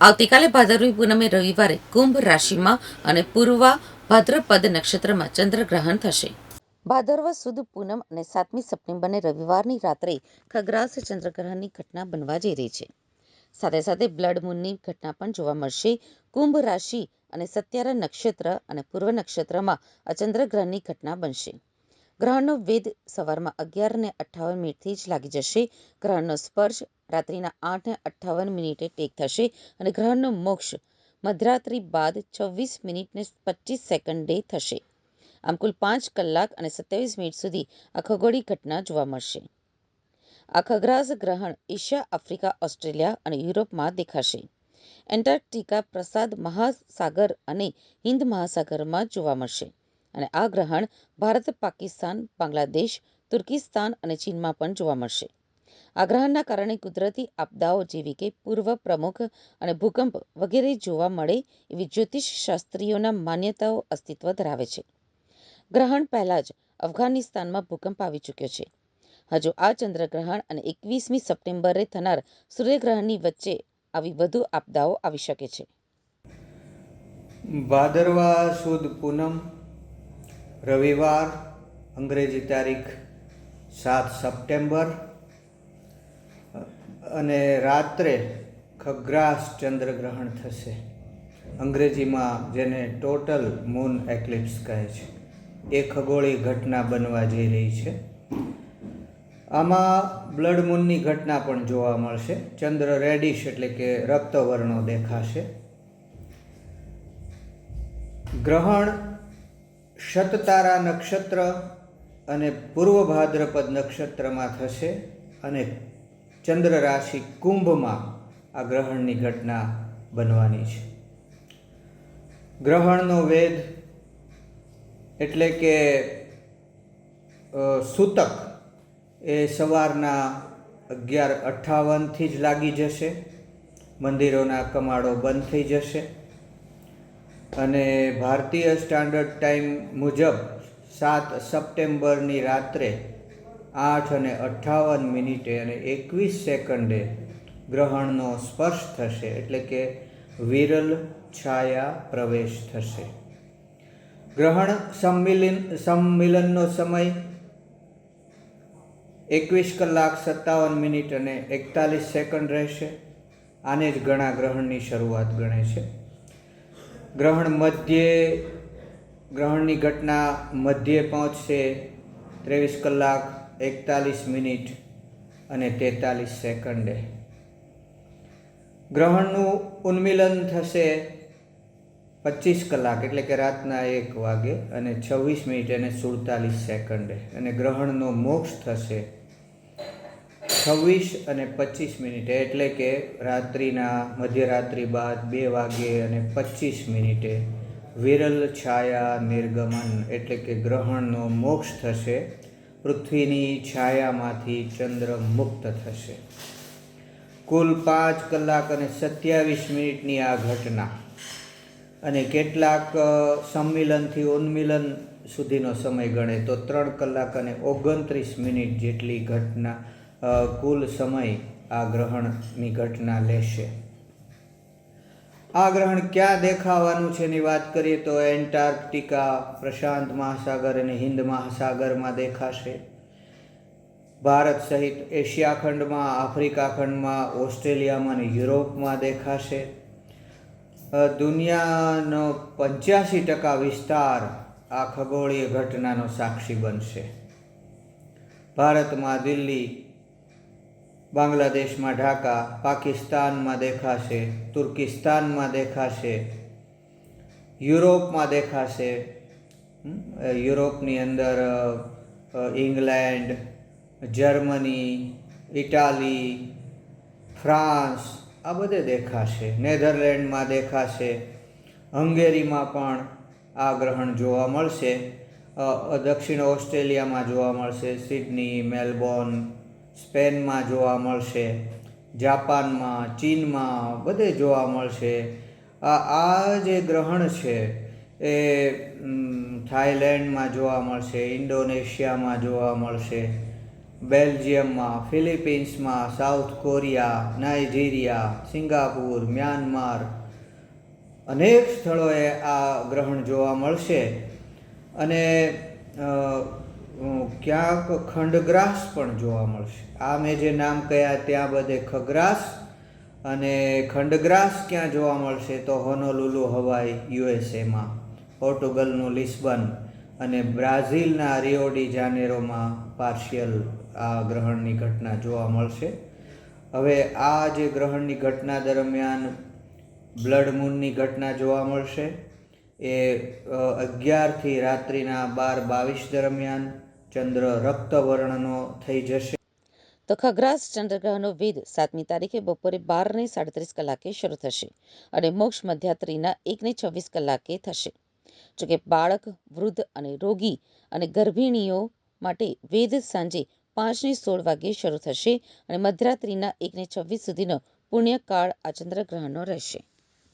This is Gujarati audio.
આવતીકાલે ભાદરવી પૂનમે રવિવારે કુંભ રાશિમાં અને પૂર્વા ભાદ્રપદ નક્ષત્રમાં ચંદ્રગ્રહણ થશે. ભાદરવ સુદ પૂનમ અને સાતમી સપ્ટેમ્બરને રવિવારની રાત્રે ખગ્રાસ ચંદ્રગ્રહણની ઘટના બનવા જઈ રહી છે. સાથે સાથે બ્લડ મૂનની ઘટના પણ જોવા મળશે. કુંભ રાશિ અને સત્યારા નક્ષત્ર અને પૂર્વ નક્ષત્રમાં આ ચંદ્રગ્રહણની ઘટના બનશે. ગ્રહણનો વેદ સવારમાં અગિયાર ને અઠ્ઠાવન મિનિટથી જ લાગી જશે. ગ્રહણનો સ્પર્શ રાત્રિના આઠ ને અઠ્ઠાવન મિનિટે ટેક થશે અને ગ્રહણનો મોક્ષ મધરાત્રિ બાદ છવ્વીસ મિનિટ ને પચીસ સેકન્ડે થશે. આમ કુલ પાંચ કલાક અને સત્યાવીસ મિનિટ સુધી આ ખગોળી ઘટના જોવા મળશે. આ ખગ્રાસ ગ્રહણ એશિયા, આફ્રિકા, ઓસ્ટ્રેલિયા અને યુરોપમાં દેખાશે. એન્ટાર્કટિકા પ્રસાદ મહાસાગર અને હિન્દ મહાસાગરમાં જોવા મળશે અને આ ગ્રહણ ભારત, પાકિસ્તાન, બાંગ્લાદેશ, તુર્કિસ્તાન અને ચીનમાં પણ જોવા મળશે. આ ગ્રહણના કારણે કુદરતી આપદાઓ જેવી કે પૂર્વ પ્રમુખ અને ભૂકંપ વગેરે જોવા મળે એવી જ્યોતિષ શાસ્ત્રીઓના માન્યતાઓ અસ્તિત્વ ધરાવે છે. ગ્રહણ પહેલાં જ અફઘાનિસ્તાનમાં ભૂકંપ આવી ચૂક્યો છે. હજુ આ ચંદ્રગ્રહણ અને એકવીસમી સપ્ટેમ્બરે થનાર સૂર્યગ્રહણની વચ્ચે આવી વધુ આપદાઓ આવી શકે છે. ભાદરવા સુદ પૂનમ, રવિવાર, અંગ્રેજી તારીખ સાત સપ્ટેમ્બર અને રાત્રે ખગ્રાસ ચંદ્રગ્રહણ થશે. અંગ્રેજીમાં જેને ટોટલ મૂન એક્લિપ્સ કહે છે. એ ખગોળી ઘટના બનવા જઈ રહી છે. આમાં બ્લડ મૂનની ઘટના પણ જોવા મળશે. ચંદ્ર રેડિશ એટલે કે રક્તવર્ણો દેખાશે. ગ્રહણ શતતારા નક્ષત્ર અને પૂર્વ ભાદ્રપદ નક્ષત્રમાં થશે અને ચંદ્ર રાશિ કુંભમાં આ ગ્રહણની ઘટના બનવાની છે. ગ્રહણનો વેદ એટલે કે સૂતક એ સવારના અગિયાર અઠ્ઠાવનથી જ લાગી જશે. મંદિરોના કમાડો બંધ થઈ જશે. અને ભારતીય સ્ટાન્ડર્ડ ટાઈમ મુજબ સાત સપ્ટેમ્બરની રાત્રે આઠ અને અઠ્ઠાવન મિનિટે અને એકવીસ સેકન્ડે ગ્રહણનો સ્પર્શ થશે, એટલે કે વિરલ છાયા પ્રવેશ થશે. ગ્રહણ સંમિલન, સંમિલનનો સમય એકવીસ કલાક સત્તાવન મિનિટ અને એકતાલીસ સેકન્ડ રહેશે. આને જ ઘણા ગ્રહણની શરૂઆત ગણે છે. ગ્રહણ મધ્યે, ગ્રહણની ઘટના મધ્યે પહોંચશે. ત્રેવીસ કલાક એકતાલીસ મિનિટ અને તેતાલીસ સેકન્ડે. ગ્રહણનું ઉન્મિલન થશે પચીસ કલાક, એટલે કે રાતના એક વાગે અને છવ્વીસ મિનિટ અને સુડતાલીસ સેકન્ડે. અને ગ્રહણનો મોક્ષ થશે છવ્વીસ અને પચીસ મિનિટે, એટલે કે રાત્રિના મધ્યરાત્રિ બાદ બે વાગે અને પચીસ મિનિટે વિરલ છાયા નિર્ગમન, એટલે કે ગ્રહણનો મોક્ષ થશે પૃથ્વીની છાયામાંથી ચંદ્ર મુક્ત થશે. કુલ પાંચ કલાક અને સત્યાવીસ મિનિટની આ ઘટના અને કેટલાક સંમિલનથી ઉન્મિલન સુધીનો સમય ગણે તો ત્રણ કલાક અને ઓગણત્રીસ મિનિટ જેટલી ઘટના કુલ સમય આ ગ્રહણની ઘટના લેશે. આ ગ્રહણ ક્યાં દેખાવાનું છે એની વાત કરીએ તો એન્ટાર્કટિકા, પ્રશાંત મહાસાગર અને હિન્દ મહાસાગરમાં દેખાશે. ભારત સહિત એશિયા ખંડમાં, આફ્રિકા ખંડમાં, ઓસ્ટ્રેલિયામાં અને યુરોપમાં દેખાશે. દુનિયાનો પંચ્યાસી ટકા વિસ્તાર આ ખગોળીય ઘટનાનો સાક્ષી બનશે. ભારતમાં દિલ્હી બાંગ્લાદેશમાં ઢાકા, પાકિસ્તાનમાં દેખાશે, તુર્કિસ્તાનમાં દેખાશે, યુરોપમાં દેખાશે યુરોપની અંદર ઇંગ્લેન્ડ, જર્મની, ઇટાલી, ફ્રાન્સ, આ બધે દેખાશે. નેધરલેન્ડમાં દેખાશે. હંગેરીમાં પણ આ ગ્રહણ જોવા મળશે. દક્ષિણ ઓસ્ટ્રેલિયામાં જોવા મળશે. સિડની, મેલબોર્ન સ્પેનમાં જોવા મળશે, જાપાનમાં, ચીનમાં બધે જોવા મળશે. આ આ જે ગ્રહણ છે એ થાઈલેન્ડમાં જોવા મળશે, ઇન્ડોનેશિયામાં જોવા મળશે, બેલ્જિયમમાં, ફિલિપિન્સમાં, South Korea, Nigeria, Singapore, Myanmar, અનેક સ્થળોએ આ ગ્રહણ જોવા મળશે. અને ક્યાંક ખંડગ્રાસ પણ જોવા મળશે. આ મેં જે નામ કહ્યા ત્યાં બધે ખગ્રાસ અને ખંડગ્રાસ ક્યાં જોવા મળશે તો હોનોલુલુ, હવાઈ, યુએસએમાં, પોર્ટુગલનું લિસ્બન અને બ્રાઝિલના રિયોડી જાનેરોમાં પાર્શિયલ આ ગ્રહણની ઘટના જોવા મળશે. હવે આ જે ગ્રહણની ઘટના દરમિયાન બ્લડ મૂનની ઘટના જોવા મળશે. એ અગિયારથી રાત્રિના બાર બાવીસ દરમિયાન ચંદ્ર રક્તવર્ણનો થઈ જશે. તો ખગ્રાસ ચંદ્રગ્રહણનો વેદ સાતમી તારીખે બપોરે બારને સાડત્રીસ કલાકે શરૂ થશે અને મોક્ષ મધ્યરાત્રિના એકને છવ્વીસ કલાકે થશે. જોકે બાળક, વૃદ્ધ અને રોગી અને ગર્ભિણીઓ માટે વેદ સાંજે પાંચને સોળ વાગ્યે શરૂ થશે અને મધ્યરાત્રિના એકને છવ્વીસ સુધીનો પુણ્યકાળ આ ચંદ્રગ્રહણનો રહેશે.